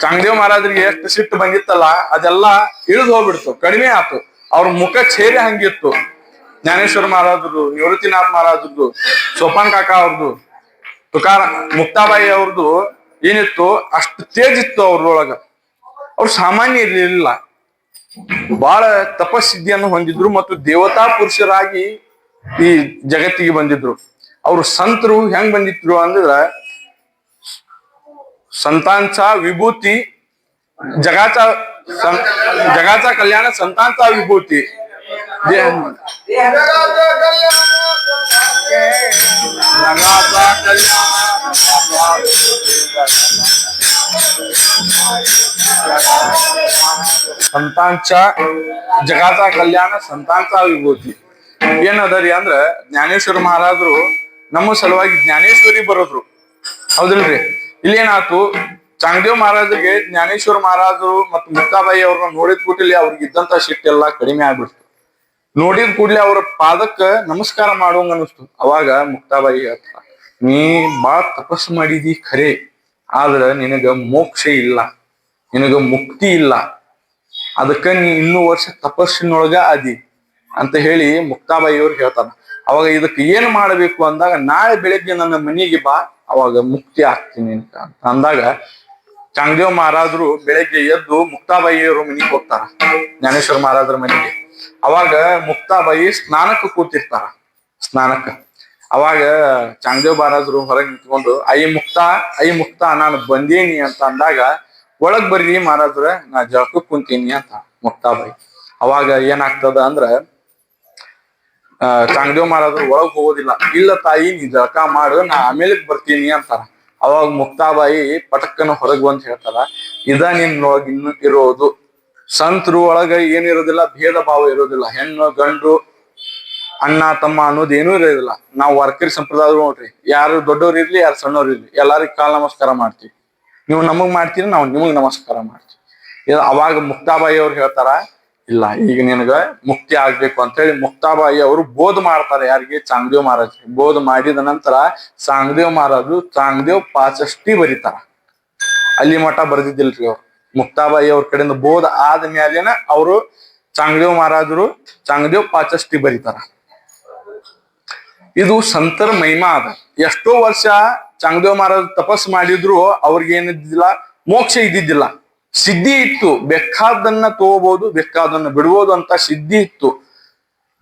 ಚಾಂಗದೇವ್ ಮಹಾರಾಜರಿಗೆ ಎಷ್ಟು ಸಿಟ್ಟು ಬಂದಿತ್ತಲ್ಲ, ಅದೆಲ್ಲ ಇಳಿದು ಹೋಗ್ಬಿಡ್ತು, ಕಡಿಮೆ ಆತು. ಅವ್ರ ಮುಖ ಛೇರಿ ಹಂಗಿತ್ತು. ಜ್ಞಾನೇಶ್ವರ ಮಹಾರಾಜರು, ನಿವೃತ್ತಿನಾಥ್ ಮಹಾರಾಜರದು ಸೋಪಾನ್ ಕಾಕಾ ಅವ್ರದ್ದು ತುಕಾರ, ಮುಕ್ತಾಬಾಯಿ ಅವ್ರದ್ದು ಏನಿತ್ತು, ಅಷ್ಟು ತೇಜಿತ್ತು ಇತ್ತು ಅವ್ರೊಳಗ. ಅವ್ರು ಸಾಮಾನ್ಯ ಇರಲಿಲ್ಲ. ಬಹಳ ತಪಸ್ಸಿದ್ಧಿಯನ್ನು ಹೊಂದಿದ್ರು ಮತ್ತು ದೇವತಾ ಪುರುಷರಾಗಿ ಈ ಜಗತ್ತಿಗೆ ಬಂದಿದ್ರು. ಅವರು ಸಂತರು ಹೆಂಗ್ ಬಂದಿದ್ರು ಅಂದ್ರ संतांचा विभूती जगाचा जगाचा कल्याण संतांचा विभूती ಸಂತಾಂಚ ಜಗತ ಕಲ್ಯಾಣ ಸಂತಾಂಚ ವಿಭೂತಿ ಏನದರಿ ಅಂದ್ರ ಜ್ಞಾನೇಶ್ವರ ಮಹಾರಾಜರು ನಮ್ಮ ಸಲುವಾಗಿ ಜ್ಞಾನೇಶ್ವರಿ ಬರೋದ್ರು ಹೌದಿಲ್ರಿ ಇಲ್ಲೇನಾತು? ಚಾಂಗದೇವ್ ಮಹಾರಾಜರಿಗೆ ಜ್ಞಾನೇಶ್ವರ ಮಹಾರಾಜರು ಮತ್ತು ಮುಕ್ತಾಬಾಯಿ ಅವ್ರನ್ನ ನೋಡಿದ ಕೂಡಲೇ ಅವ್ರಿಗೆ ಇದ್ದಂತ ಸಿಟ್ಟೆಲ್ಲ ಕಡಿಮೆ ಆಗ್ಬಿಡ್ತು. ನೋಡಿದ ಕೂಡಲೇ ಅವ್ರ ಪಾದಕ್ಕ ನಮಸ್ಕಾರ ಮಾಡೋಂಗ ಅನಿಸ್ತು ಅವಾಗ ಮುಕ್ತಾಬಾಯಿ ಹೇಳ್ತಾರ, ನೀ ಬಾ ತಪಸ್ ಮಾಡಿದಿ ಖರೆ, ಆದ್ರ ನಿನಗ ಮೋಕ್ಷ ಇಲ್ಲ, ನಿನಗ ಮುಕ್ತಿ ಇಲ್ಲ. ಅದಕ್ಕ ನೀ ಇನ್ನೂ ವರ್ಷ ತಪಸ್ಸಿನೊಳಗ ಅದಿ ಅಂತ ಹೇಳಿ ಮುಕ್ತಾಬಾಯಿ ಅವ್ರು ಹೇಳ್ತಾರ. ಅವಾಗ ಇದಕ್ಕೆ ಏನ್ ಮಾಡಬೇಕು ಅಂದಾಗ ನಾಳೆ ಬೆಳಿಗ್ಗೆ ನನ್ನ ಮನೆಗೆ ಬಾ, ಅವಾಗ ಮುಕ್ತಿ ಆಗ್ತೀನಿ ಅಂತ ಅಂದಾಗ ಚಾಂಗದೇವ್ ಮಹಾರಾಜರು ಬೆಳಗ್ಗೆ ಎದ್ದು ಮುಕ್ತಾಬಾಯಿಯವರು ಮನೆಗೆ ಹೋಗ್ತಾರ, ಜ್ಞಾನೇಶ್ವರ ಮಹಾರಾಜರ ಮನೆಗೆ. ಅವಾಗ ಮುಕ್ತಾಬಾಯಿ ಸ್ನಾನಕ್ಕೆ ಕೂತಿರ್ತಾರ, ಸ್ನಾನಕ್ಕ. ಅವಾಗ ಚಾಂಗದೇವ್ ಮಹಾರಾಜರು ಹೊರಗೆ ನಿಂತ್ಕೊಂಡು, ಐ ಮುಕ್ತಾ ಐ ಮುಕ್ತಾ, ನಾನು ಬಂದೇನಿ ಅಂತ ಅಂದಾಗ, ಒಳಗ್ ಬರ್ರಿ ಮಹಾರಾಜ್ರ, ನಾ ಜಳಕ ಕುಂತೀನಿ ಅಂತ ಮುಕ್ತಾಬಾಯಿ. ಅವಾಗ ಏನಾಗ್ತದ ಅಂದ್ರ ಚಾಂಗದೇವ್ ಮಹಾರಾಜರು ಒಳಗ್ ಹೋಗೋದಿಲ್ಲ. ಇಲ್ಲ ತಾಯಿ, ನೀ ಜಳಕ ಮಾಡು, ನಾ ಆಮೇಲೆ ಬರ್ತೀನಿ ಅಂತಾರ. ಅವಾಗ ಮುಕ್ತಾಬಾಯಿ ಪಟಕ್ಕನ ಹೊರಗ್ ಅಂತ ಹೇಳ್ತಾರ. ಇದ ನಿನ್ನೊಳಗ ಇನ್ನು ಇರೋದು. ಸಂತರು ಒಳಗ ಏನಿರೋದಿಲ್ಲ ಭೇದ ಭಾವ ಇರೋದಿಲ್ಲ. ಹೆಣ್ಣು, ಗಂಡು, ಅಣ್ಣ, ತಮ್ಮ ಅನ್ನೋದು ಏನೂ ಇರೋದಿಲ್ಲ. ನಾವು ವರ್ಕರಿ ಸಂಪ್ರದಾಯ ನೋಡ್ರಿ. ಯಾರು ದೊಡ್ಡವ್ರು ಇರ್ಲಿ, ಯಾರು ಸಣ್ಣವ್ರು ಇರ್ಲಿ, ಎಲ್ಲಾರಿಗೂ ಕಾಲ್ ನಮಸ್ಕಾರ ಮಾಡ್ತೀವಿ. ನೀವು ನಮಗ್ ಮಾಡ್ತೀರಿ, ನಾವು ನಿಮಗ್ ನಮಸ್ಕಾರ ಮಾಡ್ತೀವಿ. ಅವಾಗ ಮುಕ್ತಾಬಾಯಿ ಅವ್ರು ಹೇಳ್ತಾರ ಇಲ್ಲ, ಈಗ ನಿನಗ ಮುಕ್ತಿ ಆಗ್ಬೇಕು ಅಂತ ಹೇಳಿ ಮುಕ್ತಾಬಾಯಿ ಅವರು ಬೋಧ ಮಾಡ್ತಾರೆ. ಯಾರಿಗೆ? ಚಾಂಗದೇವ್ ಮಹಾರಾಜ್ ಬೋಧ ಮಾಡಿದ ನಂತರ ಚಾಂಗದೇವ್ ಮಹಾರಾಜು ಚಾಂಗದೇವ್ ಪಾಚಷ್ಟಿ ಬರೀತಾರ. ಅಲ್ಲಿ ಮಠ ಬರ್ದಿದ್ದಿಲ್ರಿ ಅವ್ರು. ಮುಕ್ತಾಬಾಯಿ ಅವ್ರ ಕಡೆಯಿಂದ ಬೋಧ ಆದ ಮ್ಯಾಲೇನ ಅವರು ಚಾಂಗದೇವ್ ಮಹಾರಾಜರು ಚಾಂಗದೇವ್ ಪಾಚಷ್ಟಿ ಬರೀತಾರ. ಇದು ಸಂತರ ಮಹಿಮಾ ಅದ. ಎಷ್ಟೋ ವರ್ಷ ಚಾಂಗದೇವ್ ಮಹಾರಾಜ್ ತಪಸ್ ಮಾಡಿದ್ರು ಅವ್ರಿಗೆ ಏನಿದ್ದಿಲ್ಲ ಮೋಕ್ಷ ಇದ್ದಿದ್ದಿಲ್ಲ. ಸಿದ್ಧಿ ಇತ್ತು. ಬೇಕಾದನ್ನ ತಗೋಬಹುದು ಬೇಕಾದನ್ನ ಬಿಡ್ಬೋದು ಅಂತ ಸಿದ್ಧಿ ಇತ್ತು.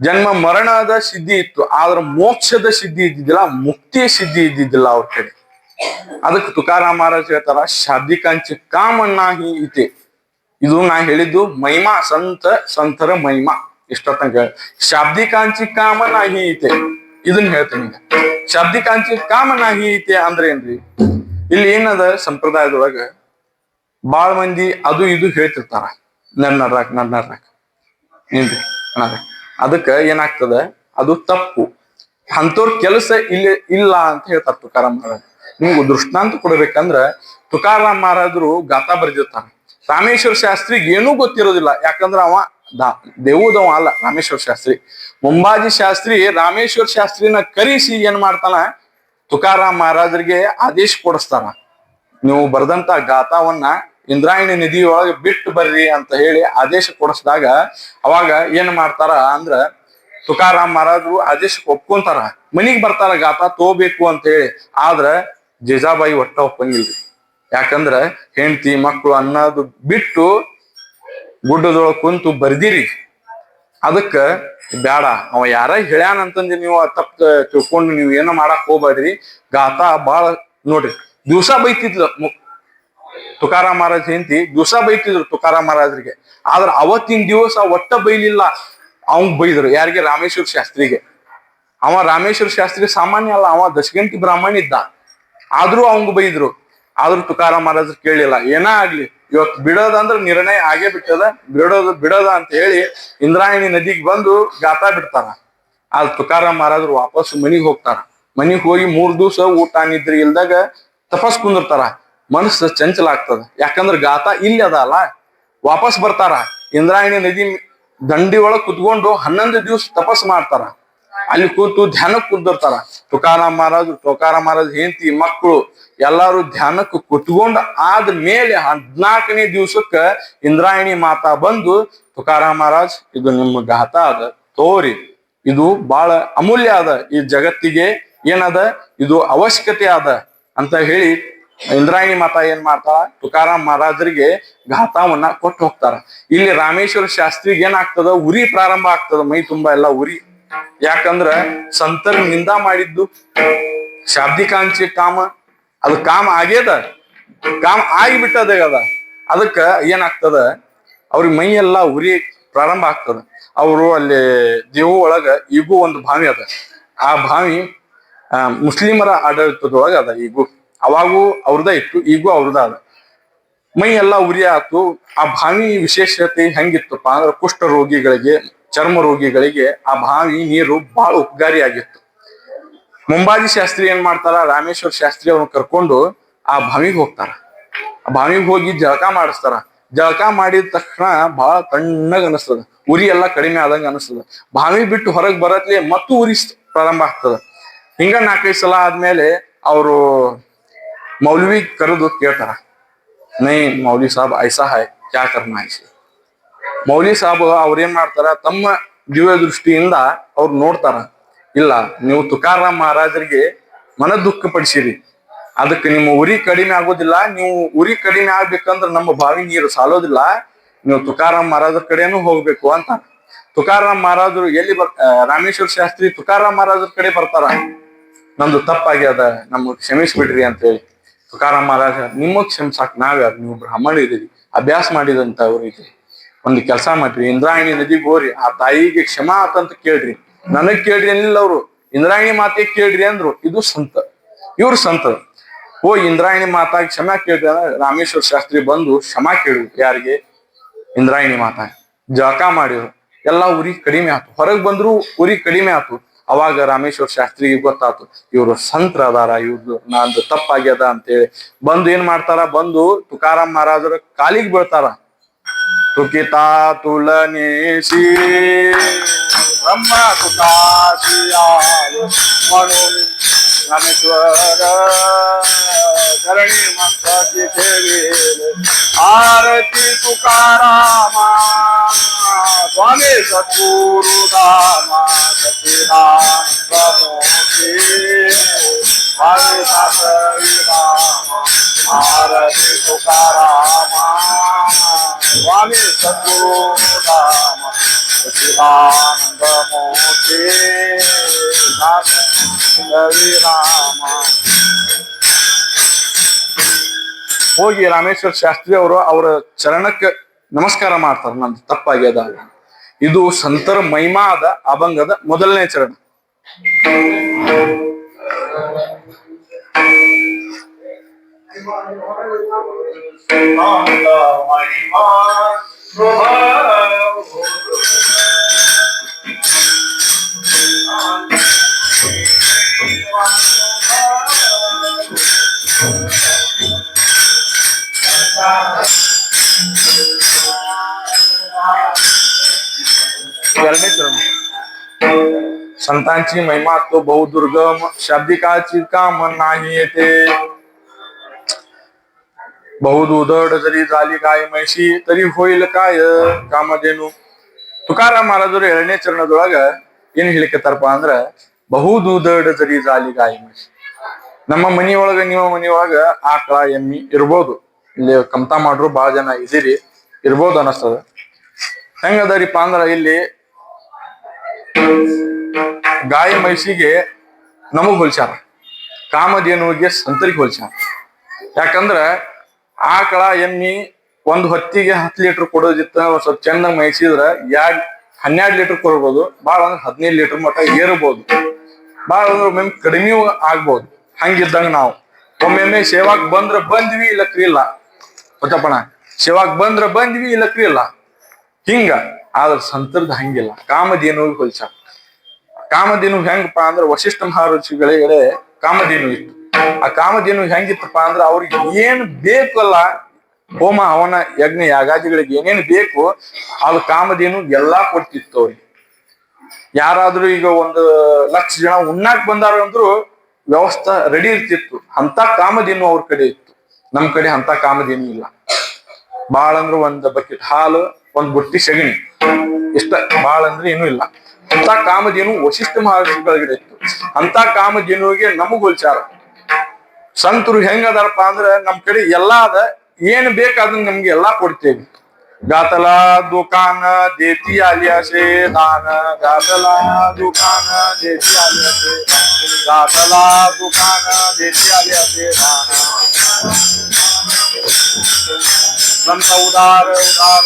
ಜನ್ಮ ಮರಣದ ಸಿದ್ಧಿ ಇತ್ತು. ಆದ್ರೆ ಮೋಕ್ಷದ ಸಿದ್ಧಿ ಇದ್ದಿದ್ದಿಲ್ಲ, ಮುಕ್ತಿಯ ಸಿದ್ಧಿ ಇದ್ದಿದ್ದಿಲ್ಲ ಅವ್ರ ಕಡೆ. ಅದಕ್ಕೆ ತುಕಾರಾಮ್ ಮಹಾರಾಜ್ ಹೇಳ್ತಾರ ಶಾಬ್ದಿಕಾಂಚಿ ಹಿ ಇತಿ. ಇದು ನಾ ಹೇಳಿದ್ದು ಮಹಿಮಾ, ಸಂತ, ಸಂತರ ಮಹಿಮಾ. ಇಷ್ಟೊತ್ತಂಕ ಶಾಬ್ದಿಕಾಂಚಿ ಕಾಮನಾಹಿ ಇತೆ. ಇದನ್ನ ಹೇಳ್ತೀನಿ ಈಗ. ಶಾಬ್ದಿಕಾಂಚಿ ಕಾಮನಾಹಿ ಇತೆ ಅಂದ್ರೆ ಏನ್ರಿ? ಇಲ್ಲಿ ಏನದ ಸಂಪ್ರದಾಯದೊಳಗ ಬಾಳ ಮಂದಿ ಅದು ಇದು ಹೇಳ್ತಿರ್ತಾರ. ನನ್ನ ನನ್ನರ್ರಾಕ್ ನನ್ನರ್ರಾಕ್ ಏನ್ರಿ? ಅನ್ನೋದ ಅದಕ್ಕ ಏನಾಗ್ತದ? ಅದು ತಪ್ಪು. ಅಂತವ್ರ ಕೆಲಸ ಇಲ್ಲ ಇಲ್ಲ ಅಂತ ಹೇಳ್ತಾರ ತುಕಾರಾಮ್ ಮಹಾರಾಜ್. ನಿಮ್ಗೆ ದೃಷ್ಟಾಂತ ಕೊಡ್ಬೇಕಂದ್ರ ತುಕಾರಾಮ್ ಮಹಾರಾಜರು ಗಾಥಾ ಬರೆದಿರ್ತಾರ. ರಾಮೇಶ್ವರ ಶಾಸ್ತ್ರಿಗೆ ಏನೂ ಗೊತ್ತಿರೋದಿಲ್ಲ. ಯಾಕಂದ್ರ ಅವ ದಾ, ದೇವುದವ ಅಲ್ಲ ರಾಮೇಶ್ವರ ಶಾಸ್ತ್ರಿ. ಮುಂಬಾಜಿ ಶಾಸ್ತ್ರಿ ರಾಮೇಶ್ವರ ಶಾಸ್ತ್ರಿನ ಕರೆಸಿ ಏನ್ ಮಾಡ್ತಾನ? ತುಕಾರಾಮ್ ಮಹಾರಾಜರಿಗೆ ಆದೇಶ ಕೊಡಿಸ್ತಾನ ನೀವು ಬರೆದಂತ ಗಾಥಾವನ್ನ ಇಂದ್ರಾಯಣಿ ನದಿಯೊಳಗೆ ಬಿಟ್ಟು ಬರ್ರಿ ಅಂತ ಹೇಳಿ ಆದೇಶ ಕೊಡಿಸಿದಾಗ ಅವಾಗ ಏನ್ ಮಾಡ್ತಾರ ಅಂದ್ರ ತುಕಾರಾಮ್ ಮಹಾರಾಜರು ಆದೇಶ ಒಪ್ಕೊಂತಾರ. ಮನಿಗ್ ಬರ್ತಾರ ಗಾತ ತೋಬೇಕು ಅಂತ ಹೇಳಿ. ಆದ್ರ ಜೇಜಾಬಾಯಿ ಒಟ್ಟ ಒಪ್ಪಂಗಿಲ್ರಿ. ಯಾಕಂದ್ರ ಹೆಂಡತಿ ಮಕ್ಕಳು ಅನ್ನೋದು ಬಿಟ್ಟು ಗುಡ್ಡದೊಳಗೆ ಕುಂತು ಬರ್ದಿರಿ. ಅದಕ್ಕ ಬ್ಯಾಡ. ಅವ ಯಾರ ಹೇಳ್ಯಾನ ಅಂತಂದು ನೀವು ತಪ್ಪ ತಿಳ್ಕೊಂಡು ನೀವು ಏನೋ ಮಾಡಕ್ ಹೋಗ್ಬೇಡ್ರಿ. ಗಾತ ಬಾಳ ನೋಡ್ರಿ. ದಿವಸ ಬೈತಿದ್ಲು ತುಕಾರಾಮ್ ಮಹಾರಾಜ್ ಹೆಂಡತಿ ದಿವಸ ಬೈತಿದ್ರು ತುಕಾರಾಮ್ ಮಹಾರಾಜರಿಗೆ. ಆದ್ರ ಅವತ್ತಿನ ದಿವಸ ಒಟ್ಟ ಬೈಲಿಲ್ಲ. ಅವಂಗ್ ಬೈದ್ರು. ಯಾರಿಗೆ? ರಾಮೇಶ್ವರ ಶಾಸ್ತ್ರಿಗೆ. ಅವ ರಾಮೇಶ್ವರ ಶಾಸ್ತ್ರಿ ಸಾಮಾನ್ಯ ಅಲ್ಲ. ಅವ ದಶಗಂತಿ ಬ್ರಾಹ್ಮಣ ಇದ್ದ. ಆದ್ರೂ ಅವಂಗ್ ಬೈದ್ರು. ಆದ್ರೂ ತುಕಾರಾಮ್ ಮಹಾರಾಜ್ ಕೇಳಿಲ್ಲ. ಏನ ಆಗ್ಲಿ ಇವತ್ತು ಬಿಡೋದಂದ್ರ ನಿರ್ಣಯ ಆಗೇ ಬಿಟ್ಟದ. ಬಿಡೋದ ಬಿಡೋದ ಅಂತ ಹೇಳಿ ಇಂದ್ರಾಯಣಿ ನದಿಗೆ ಬಂದು ಗಾತಾ ಬಿಡ್ತಾರ. ಆದ್ ತುಕಾರಾಮ್ ಮಹಾರಾಜರು ವಾಪಸ್ ಮನಿಗ್ ಹೋಗ್ತಾರ. ಮನಿಗ್ ಹೋಗಿ ಮೂರ್ ದಿವ್ಸ ಊಟ ನಿದ್ರಿ ಇಲ್ದಾಗ ತಪಸ್ ಕುಂದಿರ್ತಾರ. ಮನಸ್ಸು ಚಂಚಲ ಆಗ್ತದ ಯಾಕಂದ್ರ ಗಾತ ಇಲ್ಲಿ ಅದ ವಾಪಸ್ ಬರ್ತಾರ. ಇಂದ್ರಾಯಣಿ ನದಿ ದಂಡಿ ಒಳಗ್ ಕುತ್ಕೊಂಡು ಹನ್ನೊಂದು ದಿವಸ ತಪಸ್ ಮಾಡ್ತಾರ. ಅಲ್ಲಿ ಕೂತು ಧ್ಯಾನಕ್ಕೆ ಕುಂದಿರ್ತಾರ. ತುಕಾರಾಮ್ ಮಹಾರಾಜ್ ತುಕಾರಾಮ್ ಮಹಾರಾಜ್ ಹೆಂಡತಿ, ಮಕ್ಕಳು ಎಲ್ಲಾರು ಧ್ಯಾನಕ್ಕೆ ಕುತ್ಕೊಂಡು ಆದ ಮೇಲೆ ಹದ್ನಾಲ್ಕನೇ ದಿವ್ಸಕ್ಕ ಇಂದ್ರಾಯಣಿ ಮಾತಾ ಬಂದು, ತುಕಾರಾಮ್ ಮಹಾರಾಜ್, ಇದು ನಿಮ್ಮ ಗಾತ ಅದ, ತೋರಿ. ಇದು ಬಹಳ ಅಮೂಲ್ಯ ಅದ. ಈ ಜಗತ್ತಿಗೆ ಏನದ? ಇದು ಅವಶ್ಯಕತೆ ಅದ ಅಂತ ಹೇಳಿ ಇಂದ್ರಾಯಣಿ ಮಾತಾ ಏನ್ ಮಾಡ್ತಾಳ? ತುಕಾರಾಮ್ ಮಹಾರಾಜರಿಗೆ ಘಾತವನ್ನ ಕೊಟ್ಟು ಹೋಗ್ತಾರ. ಇಲ್ಲಿ ರಾಮೇಶ್ವರ ಶಾಸ್ತ್ರಿಗೆ ಏನಾಗ್ತದ ಉರಿ ಪ್ರಾರಂಭ ಆಗ್ತದ, ಮೈ ತುಂಬಾ ಎಲ್ಲ ಉರಿ. ಯಾಕಂದ್ರ ಸಂತರ ನಿಂದ ಮಾಡಿದ್ದು. ಶಾಬ್ದಿಕಾಂಕ್ಷಿ ಕಾಮ, ಅದು ಕಾಮ ಆಗ್ಯದ? ಕಾಮ ಆಗಿಬಿಟ್ಟದ ಅದ. ಅದಕ್ಕ ಏನಾಗ್ತದ ಅವ್ರಿಗೆ ಮೈ ಎಲ್ಲ ಉರಿ ಪ್ರಾರಂಭ ಆಗ್ತದ. ಅವರು ಅಲ್ಲಿ ದೇವ ಒಳಗ ಈಗೂ ಒಂದು ಬಾವಿ ಅದ. ಆ ಬಾವಿ ಮುಸ್ಲಿಮರ ಆಡಳಿತದೊಳಗ ಅದ ಈಗೂ. ಅವಾಗೂ ಅವ್ರದ ಇತ್ತು, ಈಗೂ ಅವ್ರದ ಅದ. ಮೈ ಎಲ್ಲ ಉರಿ ಆತು. ಆ ಬಾವಿ ವಿಶೇಷತೆ ಹೆಂಗಿತ್ತಪ್ಪ ಅಂದ್ರೆ ಕುಷ್ಠ ರೋಗಿಗಳಿಗೆ, ಚರ್ಮ ರೋಗಿಗಳಿಗೆ ಆ ಬಾವಿ ನೀರು ಬಹಳ ಉಪಕಾರಿ ಆಗಿತ್ತು ಮುಂಬಾಜಿ ಶಾಸ್ತ್ರಿ ಏನ್ ಮಾಡ್ತಾರ, ರಾಮೇಶ್ವರ ಶಾಸ್ತ್ರಿ ಅವ್ರನ್ನ ಕರ್ಕೊಂಡು ಆ ಬಾವಿಗೆ ಹೋಗ್ತಾರ. ಆ ಬಾವಿಗೆ ಹೋಗಿ ಜಳಕ ಮಾಡಿಸ್ತಾರ. ಜಳಕ ಮಾಡಿದ ತಕ್ಷಣ ಬಹಳ ತಣ್ಣಗ ಅನಿಸ್ತದ. ಉರಿ ಎಲ್ಲ ಕಡಿಮೆ ಆದಂಗ ಅನಿಸ್ತದ. ಬಾವಿ ಬಿಟ್ಟು ಹೊರಗೆ ಬರತ್ಲೆ ಮತ್ತು ಉರಿ ಪ್ರಾರಂಭ ಆಗ್ತದ. ಹಿಂಗ ನಾಲ್ಕೈದು ಸಲ ಆದ್ಮೇಲೆ ಅವರು ಮೌಲ್ವಿ ಕರೆದು ಕೇಳ್ತಾರ ನೈ ಮೌಲಿ ಸಾಬ್ ಐಸಾ ಹೈ ಕ್ಯಾ ಕರ್ನಾ ಐಸೆ ಮೌಲಿ ಸಾಬ್ ಅವ್ರೇನ್ ಮಾಡ್ತಾರ ತಮ್ಮ ದಿವ್ಯ ದೃಷ್ಟಿಯಿಂದ ಅವ್ರು ನೋಡ್ತಾರ ಇಲ್ಲ ನೀವು ತುಕಾರಾಮ್ ಮಹಾರಾಜರಿಗೆ ಮನ ದುಃಖ ಪಡಿಸಿರಿ ಅದಕ್ಕೆ ನಿಮ್ಮ ಉರಿ ಕಡಿಮೆ ಆಗೋದಿಲ್ಲ, ನೀವು ಉರಿ ಕಡಿಮೆ ಆಗ್ಬೇಕಂದ್ರ ನಮ್ಮ ಬಾವಿ ನೀರು ಸಾಲೋದಿಲ್ಲ, ನೀವು ತುಕಾರಾಮ್ ಮಹಾರಾಜರ ಕಡೆನೂ ಹೋಗ್ಬೇಕು ಅಂತ. ತುಕಾರಾಮ್ ಮಹಾರಾಜರು ಎಲ್ಲಿ ಬರ್ ರಾಮೇಶ್ವರ ಶಾಸ್ತ್ರಿ ತುಕಾರಾಮ್ ಮಹಾರಾಜರ ಕಡೆ ಬರ್ತಾರ? ನಮ್ದು ತಪ್ಪಾಗ್ಯದ, ನಮ್ಗೆ ಕ್ಷಮಿಸ್ಬಿಡ್ರಿ ಅಂತ ಹೇಳಿ ಮಹಾರಾಜ ಮಹಾರಾಜ ನಿಮಗ್ ಕ್ಷಮಿಸಾಕ್ ನಾವ್ಯಾರು ನೀವು ಬ್ರಾಹ್ಮಣ ಇದೀವಿ ಅಭ್ಯಾಸ ಮಾಡಿದಂತ ಅವ್ರಿಗೆ ಒಂದು ಕೆಲಸ ಮಾಡ್ರಿ ಇಂದ್ರಾಯಣಿ ನದಿ ಗೋರಿ, ಆ ತಾಯಿಗೆ ಕ್ಷಮಾ ಆತಂತ ಕೇಳ್ರಿ. ನನಗ್ ಕೇಳ್ರಿ ಅನ್ನಿಲ್ಲ ಅವ್ರು. ಇಂದ್ರಾಯಣಿ ಮಾತೆ ಕೇಳ್ರಿ ಅಂದ್ರು. ಇದು ಸಂತ. ಇವ್ರು ಸಂತ. ಓ, ಇಂದ್ರಾಯಣಿ ಮಾತಾಗ ಕ್ಷಮಾ ಕೇಳ್ರಿ ಅಂದ್ರೆ ರಾಮೇಶ್ವರ ಶಾಸ್ತ್ರಿ ಬಂದು ಕ್ಷಮಾ ಕೇಳು ಯಾರಿಗೆ? ಇಂದ್ರಾಯಣಿ ಮಾತಾ ಜಳಕ ಮಾಡಿದ್ರು ಎಲ್ಲಾ ಉರಿ ಕಡಿಮೆ ಆತು. ಹೊರಗ್ ಬಂದ್ರು ಉರಿ ಕಡಿಮೆ ಆತು. ಅವಾಗ ರಾಮೇಶ್ವರ ಶಾಸ್ತ್ರಿಗೆ ಗೊತ್ತಾತು, ಇವರು ಸಂತ್ರ ಅದಾರ ಇವ್ರದ್ದು ನಂದು ತಪ್ಪಾಗ್ಯದ ಅಂತೇಳಿ. ಬಂದು ಏನ್ ಮಾಡ್ತಾರ? ಬಂದು ತುಕಾರಾಮ್ ಮಹಾರಾಜರ ಕಾಲಿಗೆ ಬೀಳ್ತಾರ. ತುಕಿತಾ ತುಳನೇಶಿ, ಬ್ರಹ್ಮ ತುಕಾಶಿಯಾಯ आरती तुकारामा स्वामी सद्गुरु दामा प्रमोदी स्वामी आरती तुकारामा स्वामी सद्गुरु दामा सचिदानंद मोती ಹೋಗಿ ರಾಮೇಶ್ವರ ಶಾಸ್ತ್ರಿ ಅವರು ಅವರ ಚರಣಕ್ಕೆ ನಮಸ್ಕಾರ ಮಾಡ್ತಾರ. ನಂದು ತಪ್ಪಾಗ್ಯದ ಇದು ಸಂತರ ಮೈಮಾದ ಅಭಂಗದ ಮೊದಲನೇ ಚರಣ. संतांची महिमा तो बहुदुर्गम शाब्दिकाची काम नाही येते बहुत उदड जरी झाली काय म्हैशी तरी होईल काय ಕಾಮಧೇನು ತುಕಾರಾಮ್ ಮಹಾರಾಜರು ಎರಡನೇ ಚರಣದೊಳಗ ಏನ್ ಹೇಳಿಕತ್ತಾರಪ್ಪ ಅಂದ್ರ ಬಹುದೂದಡ್ ಜರಿ ಜಾಲಿ ಗಾಯ ಮೈಸಿ ನಮ್ಮ ಮನಿಯೊಳಗ ನಿಮ್ಮ ಮನಿಯೊಳಗ ಆಕಳ ಎಮ್ಮಿ ಇರ್ಬೋದು ಇಲ್ಲಿ ಕಮ್ತಾ ಮಾಡ್ರು ಬಾಳ ಜನ ಇದೀರಿ ಇರ್ಬೋದು ಅನಸ್ತದ ಹೆಂಗದರಿಪ್ಪ ಅಂದ್ರ ಇಲ್ಲಿ ಗಾಯ ಮೈಸಿಗೆ ನಮಗ್ ಹೋಲ್ಸ್ಯಾರ. ಕಾಮಧೇನುವಿಗೆ ಸಂತರಿಗೆ ಹೋಲ್ಸ್ಯಾರ. ಯಾಕಂದ್ರ ಆಕಳ, ಎಮ್ಮಿ ಒಂದು ಹೊತ್ತಿಗೆ ಹತ್ತು ಲೀಟರ್ ಕೊಡೋದಿತ್ತ ಸ್ವಲ್ಪ ಚಂದ ಮೈಸಿದ್ರ ಯಾಡ್ ಹನ್ನೆರಡು ಲೀಟರ್ ಕೊಡ್ಬೋದು. ಭಾಳ ಅಂದ್ರೆ ಹದಿನೈದು ಲೀಟರ್ ಮಟ್ಟ ಏರ್ಬೋದು. ಭಾಳ ಅಂದ್ರೆ ಒಮ್ಮೆ ಕಡಿಮೆ ಆಗ್ಬೋದು. ಹಂಗಿದ್ದಂಗ ನಾವು. ಒಮ್ಮೆಮ್ಮೆ ಸೇವಾಕ್ ಬಂದ್ರ ಬಂದ್ವಿ ಇಲ್ಲ. ಗೊತ್ತಪ್ಪಣ ಸೇವಾಕ್ ಬಂದ್ರ ಬಂದ್ವಿ ಇಲ್ಲ. ಹಿಂಗ. ಆದ್ರ ಸಂತರ್ದ ಹಂಗಿಲ್ಲ. ಕಾಮಧೇನುವಿಗೆ ಹೋಲ್ಸ್ಯಾರ. ಕಾಮಧೇನು ಹೆಂಗಪ್ಪ ಅಂದ್ರ ವಶಿಷ್ಠ ಮಹಾರುಷಿಗಳಿಗೆ ಕಾಮಧೇನು ಇತ್ತು. ಆ ಕಾಮಧೇನು ಹೆಂಗಿತ್ತಪ್ಪ ಅಂದ್ರ ಅವ್ರಿಗೆ ಏನು ಬೇಕಲ್ಲ ಹೋಮ, ಹವನ, ಯಜ್ಞ, ಯಾಗಾದಿಗಳಿಗೆ ಏನೇನ್ ಬೇಕು, ಅದು ಕಾಮಧೇನು ಎಲ್ಲಾ ಕೊಡ್ತಿತ್ತು ಅವ್ರಿಗೆ. ಯಾರಾದ್ರೂ ಈಗ ಒಂದು ಲಕ್ಷ ಜನ ಉಣ್ಣಾಕ್ ಬಂದಾರ ಅಂದ್ರು ವ್ಯವಸ್ಥೆ ರೆಡಿ ಇರ್ತಿತ್ತು. ಅಂತ ಕಾಮಧೇನು ಅವ್ರ ಕಡೆ ಇತ್ತು. ನಮ್ ಕಡೆ ಅಂತ ಕಾಮಧೇನು ಇಲ್ಲ. ಬಾಳ ಒಂದ್ ಬಕೆಟ್ ಹಾಲು, ಒಂದ್ ಬುಟ್ಟಿ ಸಗಣಿ. ಇಷ್ಟ ಬಾಳ ಏನೂ ಇಲ್ಲ. ಅಂತ ಕಾಮಧೇನು ವಶಿಷ್ಠ ಮಹರ್ಷಿಗಳಿಗೆ ಇತ್ತು ಅಂತ ಕಾಮಧೇನುವಿಗೆ ನಮಗ್ ಹೋಲ್ಚಾರ ಸಂತರು ಹೆಂಗದಾರಪ್ಪ ಅಂದ್ರ ನಮ್ ಕಡೆ ಎಲ್ಲಾ ಅದ, ಏನ್ ಬೇಕಾದ್ರೂ ನಮ್ಗೆ ಎಲ್ಲಾ ಕೊಡ್ತೇವೆ. ಗಾತಲ ದುಕಾನ ದೇತಿ ಆಲಿಯಾಸೆ ದಾನ ಗಾತಲ ದುಕಾನ ದೇತಿ ಆಲಿಯಾಸೆ ಗಾತಲ ದುಕಾನ ದೇತಿ ಆಲಿಯಾಸೆ ದಾನ ನಮ್ಮ ಉದಾರ ಉದಾರ.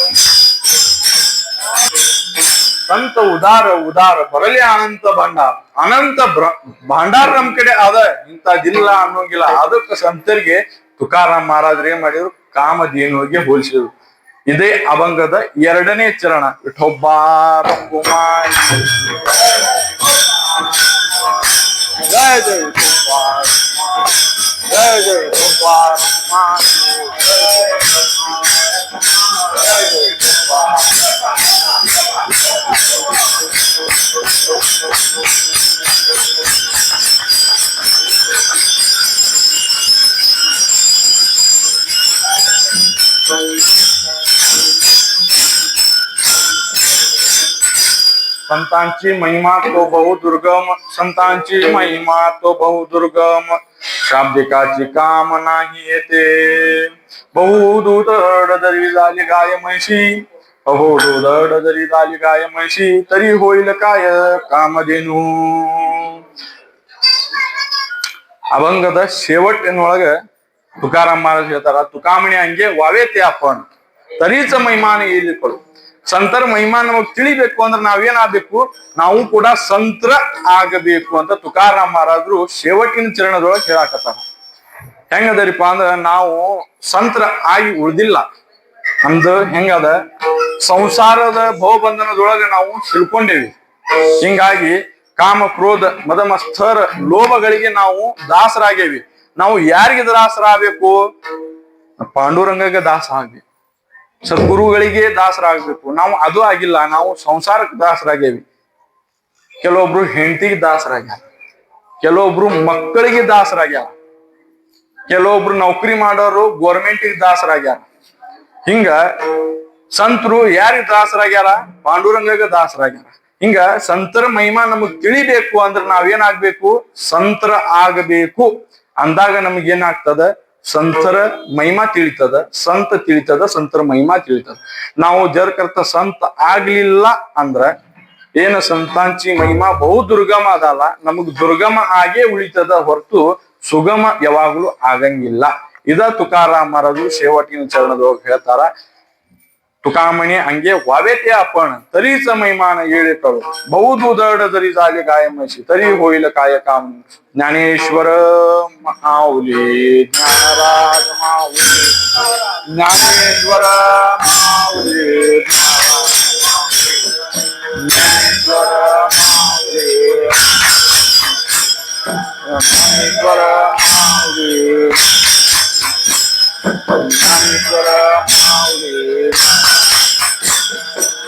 ಸಂತ ಉದಾರ ಉದಾರ, ಬರಲಿ ಅನಂತ ಭಂಡಾರ. ಅನಂತ ಭಂಡಾರ ನಮ್ ಕಡೆ ಅದ ಇಂಥದಿಲ್ಲ ಅನ್ನೋಂಗಿಲ್ಲ. ಅದಕ್ಕೆ ಸಂತರಿಗೆ ತುಕಾರಾಮ್ ಮಹಾರಾಜರು ಏನ್ ಮಾಡಿದ್ರು? ಕಾಮಧೇನುವಿಗೆ ಹೋಲಿಸಿದ್ರು. ಇದೇ ಅಭಂಗದ ಎರಡನೇ ಚರಣ. ವಿಠೊಬ್ಬ. ಜಯ ಜಯ ಜಯ. ಜಯ संतांची महिमा तो बहु दुर्गम संतांची महिमा तो बहु दुर्गम शाब्दिकाची काम नाही येते. बहुदूत जरी झाली गाय म्हैशी. अहो जरी झाली गाय म्हैशी. तरी होईल काय कामधेनू ಅಭಂಗದ ಒಳಗ ತುಕಾರಾಮ್ ಮಹಾರಾಜ್ ಹೇಳ್ತಾರ ತುಕಾಮಣಿ तुकामणी अंगे ತೆ आपण. तरीच महिमान येईल ಕೊಡು ಸಂತರ ಮಹಿಮಾ ನಮಗ್ ತಿಳಿಬೇಕು ಅಂದ್ರೆ ನಾವೇನಾಗಬೇಕು? ನಾವು ಕೂಡ ಸಂತರ ಆಗಬೇಕು ಅಂತ ತುಕಾರಾಮ್ ಮಹಾರಾಜರು ಶೇವಟಿನ ಚರಣದೊಳಗೆ ಹೇಳಾಕತ್ತಾರ. ಹೆಂಗದರಿಪ್ಪ ಅಂದ್ರ ನಾವು ಸಂತರ ಆಗಿ ಉಳಿದಿಲ್ಲ. ನಮ್ದು ಹೆಂಗದ? ಸಂಸಾರದ ಭವಬಂಧನದೊಳಗೆ ನಾವು ಸಿಲ್ಕೊಂಡೇವಿ ಹಿಂಗಾಗಿ ಕಾಮ, ಕ್ರೋಧ ಮದಮಸ್ಥರ ಲೋಭಗಳಿಗೆ ನಾವು ದಾಸರಾಗೇವಿ. ನಾವು ಯಾರಿಗೆ ದಾಸರಾಗಬೇಕು? ಪಾಂಡುರಂಗಗೆ ದಾಸ ಆಗ್ಬೇಕು. ಸದ್ಗುರುಗಳಿಗೆ ದಾಸರಾಗಬೇಕು. ನಾವು ಅದು ಆಗಿಲ್ಲ, ನಾವು ಸಂಸಾರಕ್ಕೆ ದಾಸರಾಗೇವಿ. ಕೆಲವೊಬ್ರು ಹೆಂಡತಿಗೆ ದಾಸರಾಗ್ಯಾರ. ಕೆಲವೊಬ್ರು ಮಕ್ಕಳಿಗೆ ದಾಸರಾಗ್ಯಾರ. ಕೆಲವೊಬ್ರು ನೌಕರಿ ಮಾಡೋರು ಗೋರ್ಮೆಂಟಿಗೆ ದಾಸರಾಗ್ಯಾರ. ಹಿಂಗ ಸಂತರು ಯಾರಿಗೆ ದಾಸರಾಗ್ಯಾರ? ಪಾಂಡುರಂಗಗ ದಾಸರಾಗ್ಯಾರ. ಹಿಂಗ ಸಂತರ ಮಹಿಮಾ ನಮಗ್ ತಿಳಿಬೇಕು ಅಂದ್ರೆ ನಾವೇನಾಗ್ಬೇಕು? ಸಂತರ ಆಗಬೇಕು. ಅಂದಾಗ ನಮಗ್ ಏನಾಗ್ತದ ಸಂತರ ಮಹಿಮಾ ತಿಳಿತದ, ಸಂತ ತಿಳಿತದ, ಸಂತರ ಮಹಿಮಾ ತಿಳಿತದ. ನಾವು ಜರ್ಕರ್ತ ಸಂತ ಆಗ್ಲಿಲ್ಲ ಅಂದ್ರ ಏನ ಸಂತಾಂಚಿ ಮಹಿಮಾ ಬಹು ದುರ್ಗಮ ಅದಲ್ಲ, ನಮಗ್ ದುರ್ಗಮ ಆಗೇ ಉಳಿತದ ಹೊರತು ಸುಗಮ ಯಾವಾಗ್ಲೂ ಆಗಂಗಿಲ್ಲ. ಇದ ತುಕಾರಾಮರದು ಶೇವಟಿನ ಚರಣದೊಳಗೆ ಹೇಳ್ತಾರ तुका म्हणे अंगे व्हावे ते आपण तरीच मैमान येळेकळू बहु दड जरी झाले काय म्हशी तरी होईल काय काम. ज्ञानेश्वर माऊली ज्ञानराज माऊली. ज्ञानेश्वर माऊली ज्ञानेश्वर माऊली. ज्ञानेश्वर माऊली. Thank you.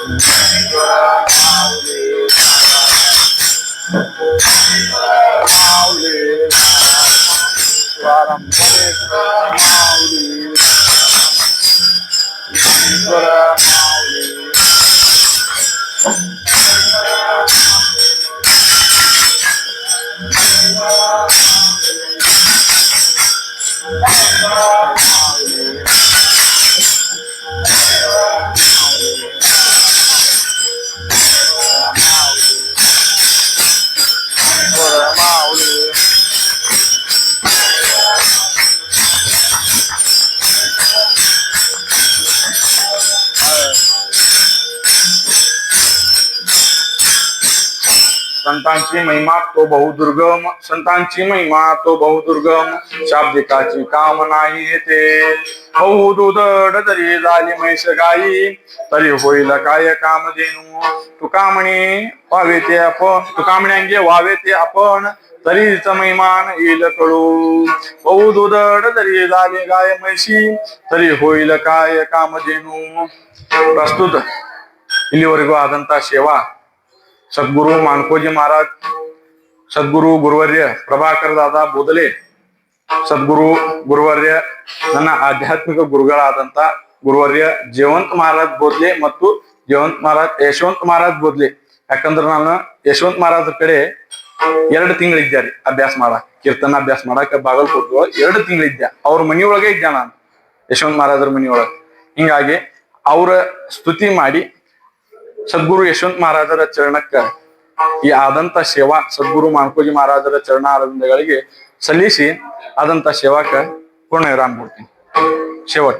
संतांची महिमा तो बहुदुर्गम संतांची महिमा तो बहुदुर्गम शाब्दिकाची काम नाही येते बहु दुधड जरी झाली म्हैस गाई तरी होईल काय काम देणू तुका म्हणे व्हावे ते आपण तुका म्हणे अंगे व्हावे ते आपण तरीच महिमान येईल कळू बहु दुधड जरी झाली गाय म्हैशी तरी होईल काय काम देणू ಪ್ರಸ್ತುತ ಇಲ್ಲಿವರೆಗೂ ಆದಂತ ಸೇವಾ ಸದ್ಗುರು ಮಾನ್ಕೋಜಿ ಮಹಾರಾಜ್, ಸದ್ಗುರು ಗುರುವರ್ಯ ಪ್ರಭಾಕರದಾದ ಬೋದಲೆ, ಸದ್ಗುರು ಗುರುವರ್ಯ ನನ್ನ ಆಧ್ಯಾತ್ಮಿಕ ಗುರುಗಳಾದಂತ ಗುರುವರ್ಯ ಜೀವಂತ ಮಹಾರಾಜ್ ಬೋದ್ಲೆ ಮತ್ತು ಜೀವಂತ ಮಹಾರಾಜ್, ಯಶವಂತ ಮಹಾರಾಜ್ ಬೋದ್ಲೆ. ಯಾಕಂದ್ರೆ ನಾನು ಯಶವಂತ ಮಹಾರಾಜ್ ಕಡೆ ಎರಡು ತಿಂಗಳಿದ್ದೆ ರೀ ಅಭ್ಯಾಸ ಮಾಡಕ್, ಕೀರ್ತನ ಅಭ್ಯಾಸ ಮಾಡಕ್ಕ ಬಾಗಲ್ ಕೊಟ್ಟು ಎರಡು ತಿಂಗಳಿದ್ದೆ. ಅವ್ರ ಮನೆಯೊಳಗೆ ಇದ್ದೆ ನಾನು, ಯಶವಂತ ಮಹಾರಾಜರ ಮನೆಯೊಳಗೆ ಹಿಂಗಾಗಿ ಅವರ ಸ್ತುತಿ ಮಾಡಿ ಸದ್ಗುರು ಯಶವಂತ್ ಮಹಾರಾಜರ ಚರಣಕ್ಕ ಈ ಆದಂತ ಸೇವಾ ಸದ್ಗುರು ಮಾನ್ಕೋಜಿ ಮಹಾರಾಜರ ಚರಣ ಅರವಿಂದಗಳಿಗೆ ಸಲ್ಲಿಸಿ ಆದಂತ ಸೇವಾಕ ಪೂರ್ಣ ವಿರಾಮ ಕೊಡ್ತೀನಿ शेवट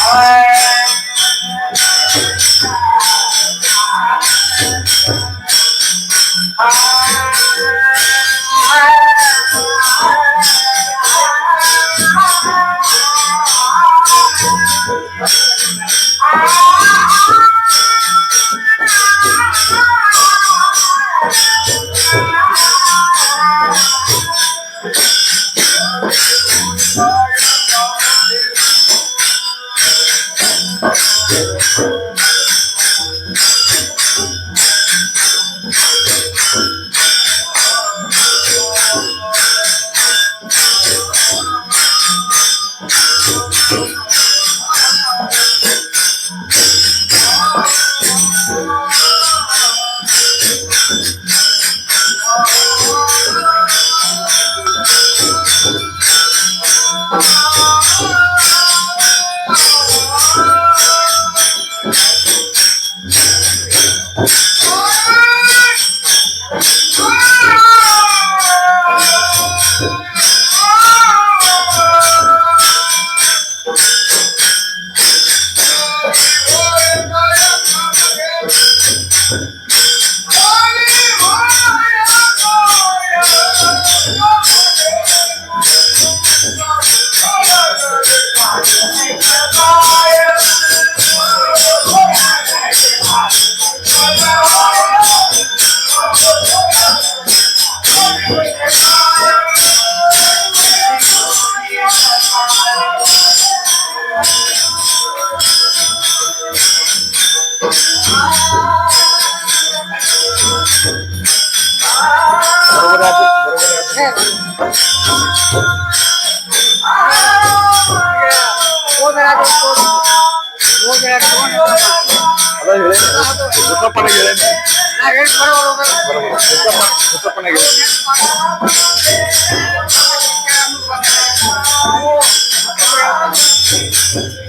Thank you. Thank you.